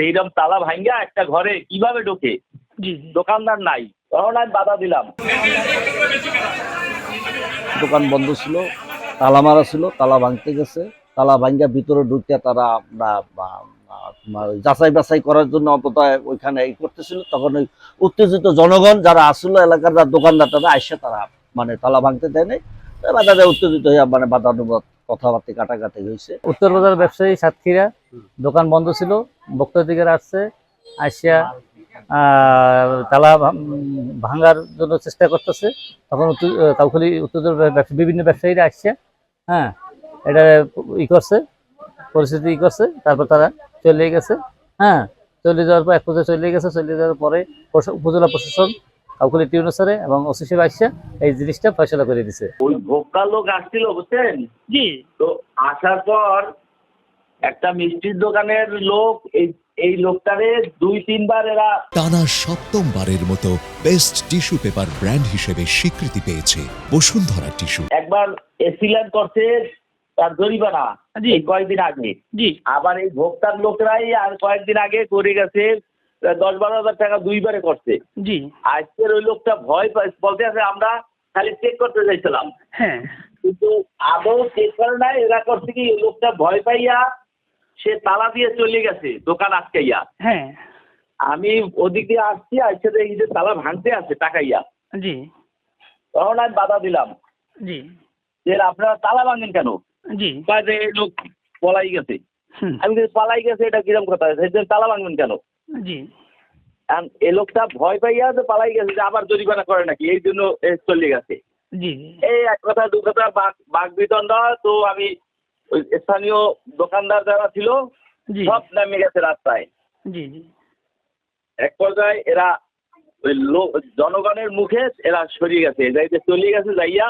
করছে এইরকম তালা ভাঙ্গা একটা ঘরে কীভাবে ঢোকে? দোকানদার নাই। তখন আমি বাধা দিলাম। দোকান বন্ধ ছিল তালা মারা ছিল তালা ভাঙতে গেছে। তালা ভাঙ্গা ভিতরে ঢুকে তারা যাচাই বাছাই করার জন্য অন্তত ওইখানে ই করতেছিল। তখন ওই উত্তেজিত জনগণ যারা আসলো এলাকার যারা দোকানদার তারা আইসে তারা মানে তালা ভাঙতে দেয় নাই বাধা দেয় উত্তেজিত হয়ে মানে বাধানুবাদ কথাবার্তা কাটাকাটি হয়েছে। উত্তর বাজার ব্যবসায়ী সাতক্ষীরা, দোকান বন্ধ ছিল বক্তা দিকে আসছে আসিয়া তালা ভাঙার জন্য চেষ্টা করতেছে। তখন কাউখালী উত্তর বিভিন্ন ব্যবসায়ীরা আসছে হ্যাঁ এটা ই করছে, পরিস্থিতি ই করছে, তারপর তারা চলে গেছে হ্যাঁ চলে যাওয়ার পর এক পর্যায়ে চলে গেছে, চলে যাওয়ার পরে উপজেলা প্রশাসন কাউখালী টিউনুসারে এবং ওসি সাহেব আসছে এই জিনিসটা ফয়সলা করে দিছে। ওই ভোক্তার লোক আসছিল বুঝছেন? জি। তো আসার পর একটা মিষ্টির দোকানের লোক এই এই লোকটারে দুই তিনবার এরা টানা সপ্তমবারের মতো বেস্ট টিস্যু পেপার ব্র্যান্ড হিসেবে স্বীকৃতি পেয়েছে বসুন্ধরা টিস্যু। একবার এসিলেন করছে তার জরিমানা জি। কয়েকদিন আগে। জি। আবার এই ভোক্তার লোকরাই আর কয়েকদিন আগে করে গেছে দশ বারো হাজার টাকা দুইবারে করছে। জি। আজকের ওই লোকটা ভয় বলতে আছে আমরা খালি চেক করতে চাইছিলাম। হ্যাঁ। কিন্তু আদৌ চেক করে নাই এরা করছে কি লোকটা ভয় পাইয়া সে তালা দিয়ে চলে গেছে দোকান আটকাইয়া। হ্যাঁ। আমি ওদিক দিয়ে আসছি আসছে দেখি যে তালা ভাঙতে আছে টাকাইয়া। জি। তখন আমি বাধা দিলাম। জি। যে আপনারা তালা ভাঙেন কেন? জি। লোক পলাই গেছে। আমি পালাই গেছে এটা কিরম কথা? তালা ভাঙবেন কেন? জি। এই লোকটা ভয় পাইয়া যে পালাই গেছে যে আবার জরিমানা করে নাকি এই জন্য এ চলে গেছে। জি এই এক কথা দু কথা বাঘ বাঘ বিতণ্ডা তো আমি ওই স্থানীয় দোকানদার যারা ছিল সব নেমে গেছে রাস্তায়। জি জি। এক পর্যায়ে এরা ওই লোক জনগণের মুখে এরা সরিয়ে গেছে যাইতে চলে গেছে যাইয়া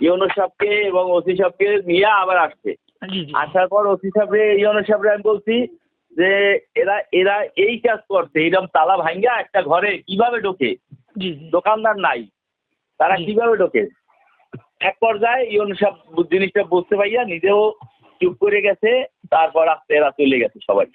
ইউনো সাহেবকে এবং ওসি সাহেবকে নিয়ে আবার আসছে। আসার পর ওসি সাহেবরে ইউনো সাহেবরে আমি বলছি যে এরা এরা এই কাজ করছে এরকম তালা ভাঙ্গা একটা ঘরে কীভাবে ঢোকে? দোকানদার নাই। তারা। কীভাবে ঢোকে? এক পর্যায়ে ইয়ন সব জিনিসটা বুঝতে পাইয়া নিজেও চুপ করে গেছে তারপর আস্তে এরা চলে গেছে সবাই।